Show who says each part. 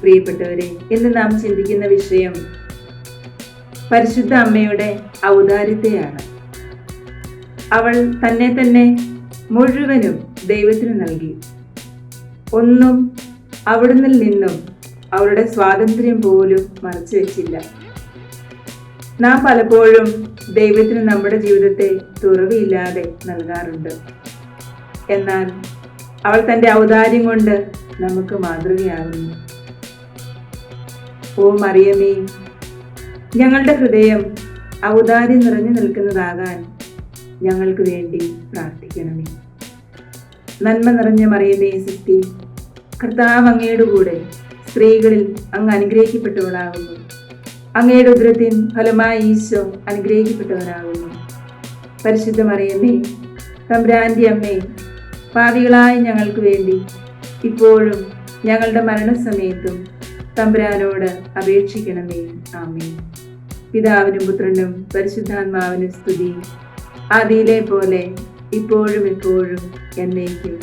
Speaker 1: പ്രിയപ്പെട്ടവരെ ഇന്ന് നാം ചിന്തിക്കുന്ന വിഷയം പരിശുദ്ധ അമ്മയുടെ ഔദാര്യത്തെയാണ്. അവൾ തന്നെ തന്നെ മുഴുവനും ദൈവത്തിന് നൽകി. ഒന്നും അവിടുന്ന് നിന്നും അവളുടെ സ്വാതന്ത്ര്യം പോലും മറച്ചു വെച്ചില്ല. നാം പലപ്പോഴും ദൈവത്തിന് നമ്മുടെ ജീവിതത്തെ തുറവിയില്ലാതെ നൽകാറുണ്ട്. എന്നാൽ അവൾ തന്റെ ഔദാര്യം കൊണ്ട് നമുക്ക് മാതൃകയാകുന്നു. ഓ മറിയമേ ഞങ്ങളുടെ ഹൃദയം ഔദാര്യം നിറഞ്ഞു നിൽക്കുന്നതാകാൻ ഞങ്ങൾക്ക് വേണ്ടി പ്രാർത്ഥിക്കണമേ. നന്മ നിറഞ്ഞ മറിയമേ സിദ്ധി കർത്താവ് അങ്ങയുടെ കൂടെ സ്ത്രീകളിൽ അങ്ങ് അനുഗ്രഹിക്കപ്പെട്ടവളാകുന്നു. അങ്ങയുടെ ഉദ്രത്തിൻ ഫലമായി ഈശോ അനുഗ്രഹിക്കപ്പെട്ടവനാകുന്നു പരിശുദ്ധ മറിയമ്മേ തമ്പ്രാന്തി അമ്മേ പാവികളായ ഞങ്ങൾക്ക് വേണ്ടി ഇപ്പോഴും ഞങ്ങളുടെ മരണസമയത്തും തമ്പുരാനോട് അപേക്ഷിക്കണമേ. ആമേ പിതാവിനും പുത്രനും പരിശുദ്ധാത്മാവിനും സ്തുതി. ആദിയിലെ പോലെ ഇപ്പോഴും എപ്പോഴും എന്നേക്കും.